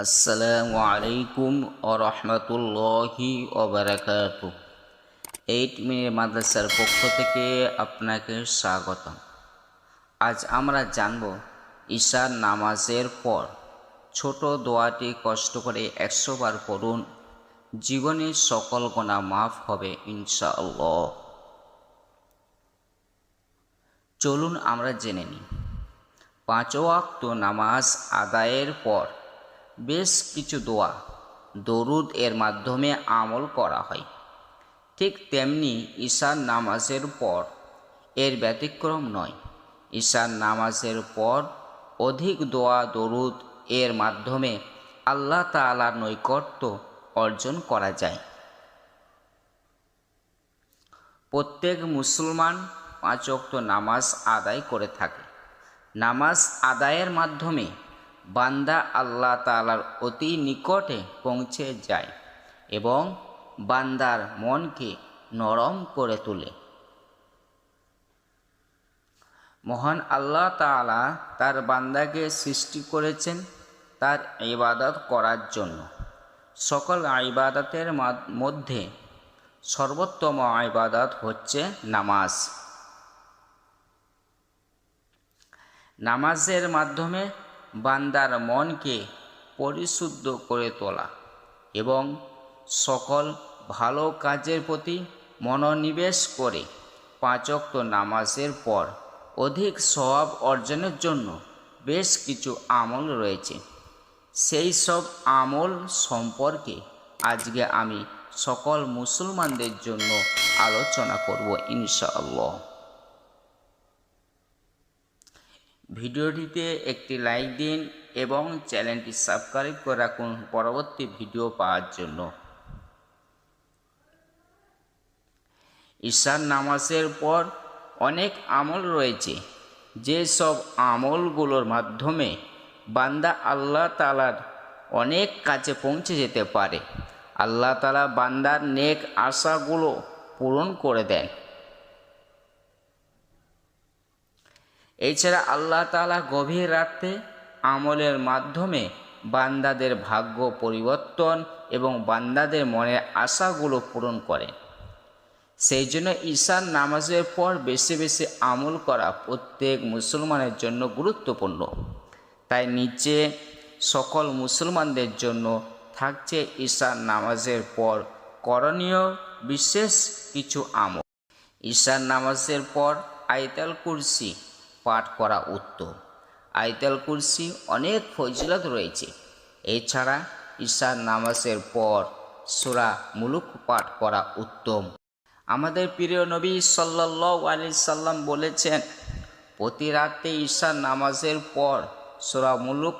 আসসালামু আলাইকুম ও রহমতুল্লাহি ওবরাকাত এইট মিনিট মাদ্রাসার পক্ষ থেকে আপনাকে স্বাগত আজ আমরা জানব ঈশার নামাজের পর ছোট দোয়াটি কষ্ট করে একশো বার করুন জীবনের সকল গোনা মাফ হবে ইনশাআল্লাহ। চলুন আমরা জেনে নিই। পাঁচ ওয়াক্ত নামাজ আদায়ের পর বেশ কিছু দোয়া, দরুদ এর মাধ্যমে আমল করা হয়। ঠিক তেমনি ঈশার নামাজের পর এর ব্যতিক্রম নয়। ঈশার নামাজের পর অধিক দোয়া, দরুদ এর মাধ্যমে আল্লাহ তাআলার নৈকট্য অর্জন করা যায়। প্রত্যেক মুসলমান পাঁচ ওয়াক্ত নামাজ আদায় করে থাকে। নামাজ আদায়ের মাধ্যমে বান্দা আল্লাহ তাআলার অতি নিকটে পৌঁছে যায় এবং বান্দার মনকে নরম করে তোলে। মহান আল্লাহ তাআলা তার বান্দাকে সৃষ্টি করেছেন তার ইবাদত করার জন্য। সকল ইবাদতের মধ্যে সর্বোত্তম ইবাদত হচ্ছে নামাজ। নামাজের মাধ্যমে বান্দার মনকে পরিশুদ্ধ করে তোলা এবং সকল ভালো কাজের প্রতি মনোনিবেশ করে পাঁচক্ত নামাজের পর অধিক স্বভাব অর্জনের জন্য বেশ কিছু আমল রয়েছে। সেই সব আমল সম্পর্কে আজকে আমি সকল মুসলমানদের জন্য আলোচনা করব ইনশাআল্লাহ। ভিডিওটিতে একটি লাইক দিন এবং চ্যানেলটি সাবস্ক্রাইব করে রাখুন পরবর্তী ভিডিও পাওয়ার জন্য। ঈশার নামাজের পর অনেক আমল রয়েছে। যে সব আমলগুলোর মাধ্যমে বান্দা আল্লাহ তালার অনেক কাছে পৌঁছে যেতে পারে। আল্লাহ তালা বান্দার নেক আশাগুলো পূরণ করে দেন। এছাড়া আল্লাহ তালা গভীর রাতে আমলের মাধ্যমে বান্দাদের ভাগ্য পরিবর্তন এবং বান্দাদের মনের আশাগুলো পূরণ করেন সেই জন্য ঈশান নামাজের পর বেশি বেশি আমল করা প্রত্যেক মুসলমানের জন্য গুরুত্বপূর্ণ। তাই নিচে সকল মুসলমানদের জন্য থাকছে ঈশান নামাজের পর করণীয় বিশেষ কিছু আমল। ঈশান নামাজের পর আয়তাল কুরসি পাঠ করা উত্তম। আয়তাল কুরসি অনেক ফজিলত রয়েছে। এছাড়া ঈশার নামাজের পর সুরা মুলুক পাঠ করা উত্তম। আমাদের প্রিয় নবী সাল্লাহ আলি সাল্লাম বলেছেন, প্রতি রাতে ঈশার নামাজের পর সুরা মুলুক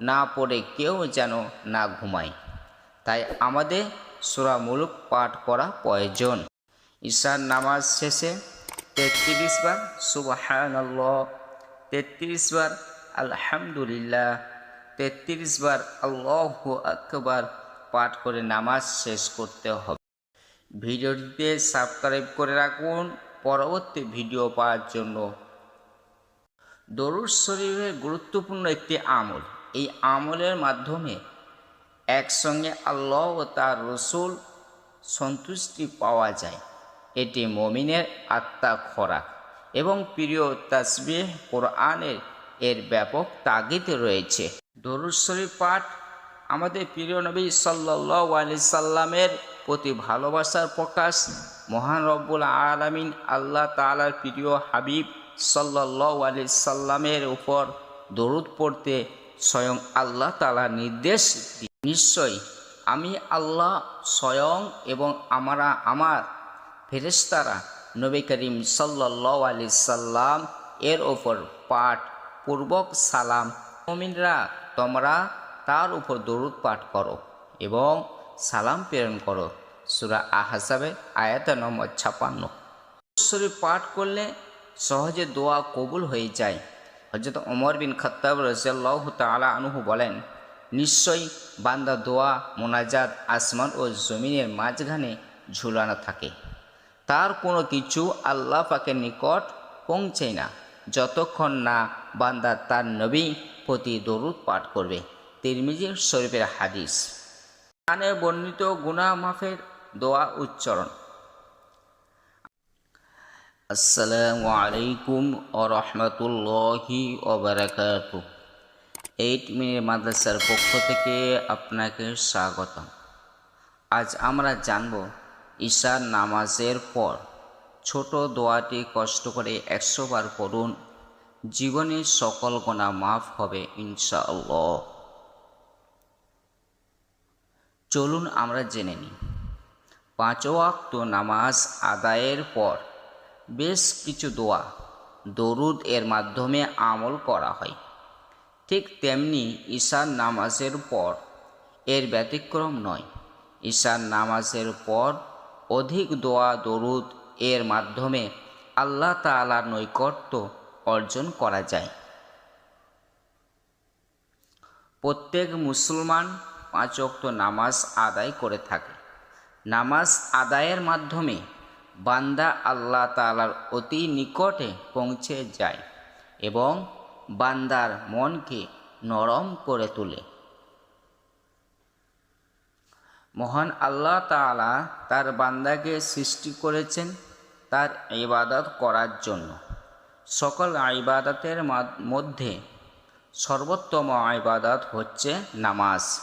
না পড়ে কেউ যেন না ঘুমায়। তাই আমাদের সুরা মুলুক পাঠ করা প্রয়োজন। ঈশার নামাজ শেষে তেত্রিশ বার সুবাহান তেত্রিশ বার, আলহামদুলিল্লাহ। তেত্রিশ বার, আল্লাহ আকবার, পাঠ করে নামাজ শেষ করতে হবে। ভিডিওটিতে সাবস্ক্রাইব করে রাখুন, পরবর্তী ভিডিও পাওয়ার জন্য। দরুদ শরীফের গুরুত্বপূর্ণ একটি আমল। এই আমলের মাধ্যমে একসঙ্গে আল্লাহ ও তার রসুল সন্তুষ্টি পাওয়া যায়। এটি মমিনের আত্মা খোরাক এবং প্রিয় তাসবিহ কোরআনের এর ব্যাপক তাগিদ রয়েছে। দরুদ শরীফ পাঠ আমাদের প্রিয় নবী সাল্লাহ আলি সাল্লামের প্রতি ভালোবাসার প্রকাশ, মহান রব্বুল আলমিন আল্লাহ তালার প্রিয় হাবিব সাল্লাহ আলি সাল্লামের উপর দরুদ পড়তে স্বয়ং আল্লাহ তালা নির্দেশ নিশ্চয়ই আমি আল্লাহ স্বয়ং এবং আমরা আমার ফেরেস্তারা নবী করিম সাল্লাহ আলি সাল্লাম এর ওপর পাঠ পূর্বক সালাম, মমিনরা তোমরা তার উপর দরুদ পাঠ করো এবং সালাম প্রেরণ করো। সুরা আহাসাবে আয়াত নম্বর ছাপান্ন। শরীফ পাঠ করলে সহজে দোয়া কবুল হয়ে যায়। হজরত ওমর বিন খত্তাব রাজিয়াল্লাহ তালা আনুহু বলেন, নিশ্চয়ই বান্দা দোয়া, মোনাজাত, আসমান ও জমিনের মাঝখানে ঝুলানো থাকে। তার কোনো কিছু আল্লাহ পাকের নিকট পৌঁছে না, যতক্ষণ না বান্দা তার নবী প্রতি দরুদ পাঠ করবে। তিরমিজি শরীফের হাদিস। কানে বর্ণিত গুনাহ মাফের দোয়া উচ্চারণ। আসসালামু আলাইকুম ও রহমতুল্লাহি ওবরাকাত এইট মিনিট মাদ্রাসার পক্ষ থেকে আপনাকে স্বাগতম। আজ আমরা জানব ঈশার নামাজের পর ছোট দোয়াটি কষ্ট করে একশো বার পড়ুন। জীবনের সকল গোনা মাফ হবে ইনশাআল্লাহ। চলুন আমরা জেনে নিই। পাঁচ ওয়াক্ত নামাজ আদায়ের পর বেশ কিছু দোয়া, দরুদ এর মাধ্যমে আমল করা হয়। ঠিক তেমনি ঈশার নামাজের পর এর ব্যতিক্রম নয়। ঈশার নামাজের পর অধিক দোয়া, দরুদ এর মাধ্যমে আল্লাহ তাআলার নৈকট্য অর্জন করা যায়। প্রত্যেক মুসলমান পাঁচ ওয়াক্ত নামাজ আদায় করে থাকে। নামাজ আদায়ের মাধ্যমে বান্দা আল্লাহ তাআলার অতি নিকটে পৌঁছে যায় এবং বান্দার মনকে নরম করে তোলে। মহান আল্লাহ তাআলা তার বান্দাকে সৃষ্টি করেছেন তার ইবাদত করার জন্য। সকল ইবাদতের মধ্যে সর্বোত্তম ইবাদত হচ্ছে নামাজ।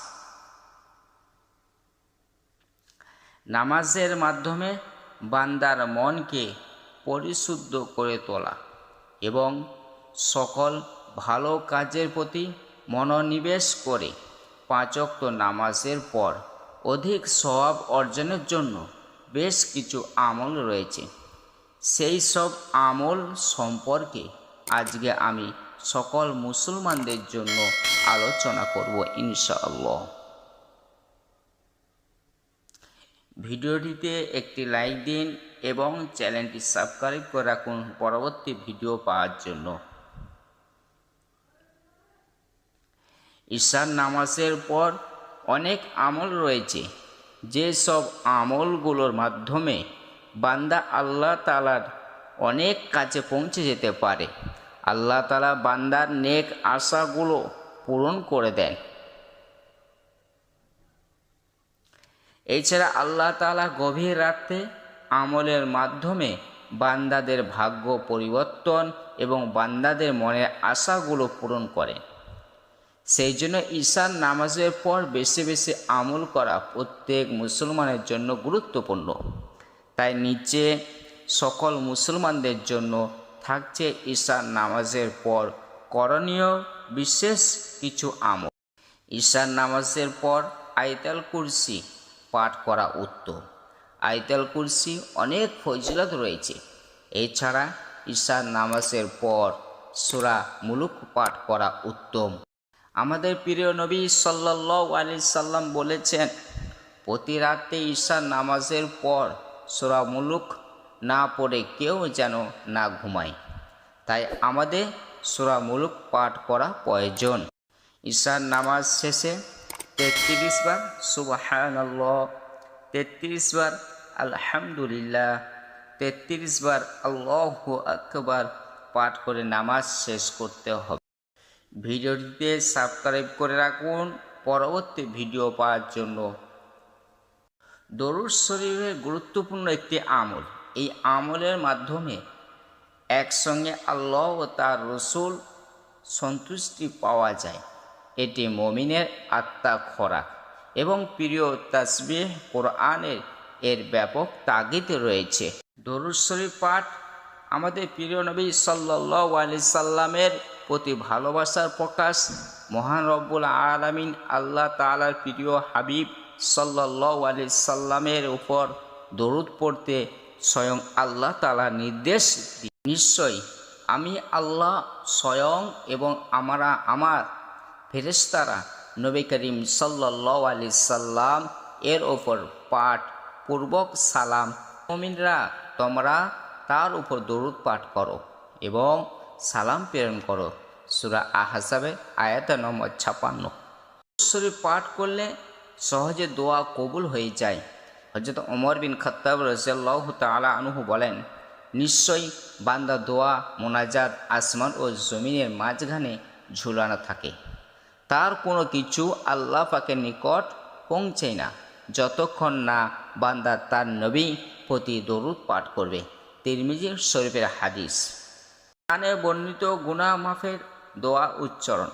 নামাজের মাধ্যমে বান্দার মনকে পরিশুদ্ধ করে তোলা এবং সকল ভালো কাজের প্রতি মনোনিবেশ করে পাঁচক্ত নামাজের পর অধিক স্বভাব অর্জনের জন্য বেশ কিছু আমল রয়েছে। সেই সব আমল সম্পর্কে আজকে আমি সকল মুসলমানদের জন্য আলোচনা করব ইনশাআল্লাহ। ভিডিওটিতে একটি লাইক দিন এবং চ্যানেলটি সাবস্ক্রাইব করে রাখুন পরবর্তী ভিডিও পাওয়ার জন্য। ঈশার নামাজের পর অনেক আমল রয়েছে। যে সব আমলগুলোর মাধ্যমে বান্দা আল্লাহ তালার অনেক কাছে পৌঁছে যেতে পারে। আল্লাহ তালা বান্দার নেক আশাগুলো পূরণ করে দেন। এছাড়া আল্লাহ তালা গভীর রাতে আমলের মাধ্যমে বান্দাদের ভাগ্য পরিবর্তন এবং বান্দাদের মনের আশাগুলো পূরণ করেন। সেই জন্য ঈশান নামাজের পর বেশি বেশি আমল করা প্রত্যেক মুসলমানের জন্য গুরুত্বপূর্ণ। তাই নিচে সকল মুসলমানদের জন্য থাকছে ঈশান নামাজের পর করণীয় বিশেষ কিছু আমল। ঈশান নামাজের পর আইতাল কুরসি পাঠ করা উত্তম। আইতাল কুরসি অনেক ফজিলত রয়েছে। এছাড়া ঈশান নামাজের পর সুরা মুলুক পাঠ করা উত্তম। আমাদের প্রিয় নবী সাল্লাহ আলি সাল্লাম বলেছেন, প্রতি রাতে ঈশান নামাজের পর সুরা মুলুক না পড়ে কেউ যেন না ঘুমায়। তাই আমাদের সুরা মুলুক পাঠ করা প্রয়োজন। ঈশান নামাজ শেষে তেত্রিশ বার সুবাহান তেত্রিশ বার আলহামদুলিল্লাহ, তেত্রিশ বার আল্লাহ আকবার পাঠ করে নামাজ শেষ করতে হবে। ভিডিওটিতে সাবস্ক্রাইব করে রাখুন। পরবর্তী ভিডিও পাওয়ার জন্য। দরুদ শরীফের গুরুত্বপূর্ণ একটি আমল। এই আমলের মাধ্যমে একসঙ্গে আল্লাহ ও তার রসুল সন্তুষ্টি পাওয়া যায়। এটি মমিনের আত্মা খোরাক এবং প্রিয় তাসবিহ কোরআনের এর ব্যাপক তাগিদ রয়েছে। দরুদ শরীফ পাঠ আমাদের প্রিয় নবী সাল্লাহ আলি সাল্লামের প্রতি ভালোবাসার প্রকাশ মহান রব্বুল আলমিন আল্লাহ তালার প্রিয় হাবিব সাল্লাহ আলি সাল্লামের উপর দরুদ পড়তে স্বয়ং আল্লাহ তালা নির্দেশ নিশ্চয়ই আমি আল্লাহ স্বয়ং এবং আমারা আমার ফেরেস্তারা নবী করিম সাল্লাহ আলি সাল্লাম এর ওপর পাঠ পূর্বক সালাম। মমিনরা, তোমরা তার উপর দরুদ পাঠ করো এবং সালাম প্রেরণ করো। সুরা আহাসাবে আয়াত নম্বর ছাপান্ন। শরীফ পাঠ করলে সহজে দোয়া কবুল হয়ে যায়। হজরত ওমর বিন খত্তাব রজাল্লাহ তালা আনুহু বলেন, নিশ্চয়ই বান্দা দোয়া, মোনাজাত, আসমান ও জমিনের মাঝখানে ঝুলানো থাকে। তার কোনো কিছু আল্লাহ পাকের নিকট পৌঁছেই না। যতক্ষণ না বান্দা তার নবী প্রতি দরুদ পাঠ করবে। তিরমিজি শরীফের হাদিস। কানে বর্ণিত গুনাহ মাফের দোয়া উচ্চারণ।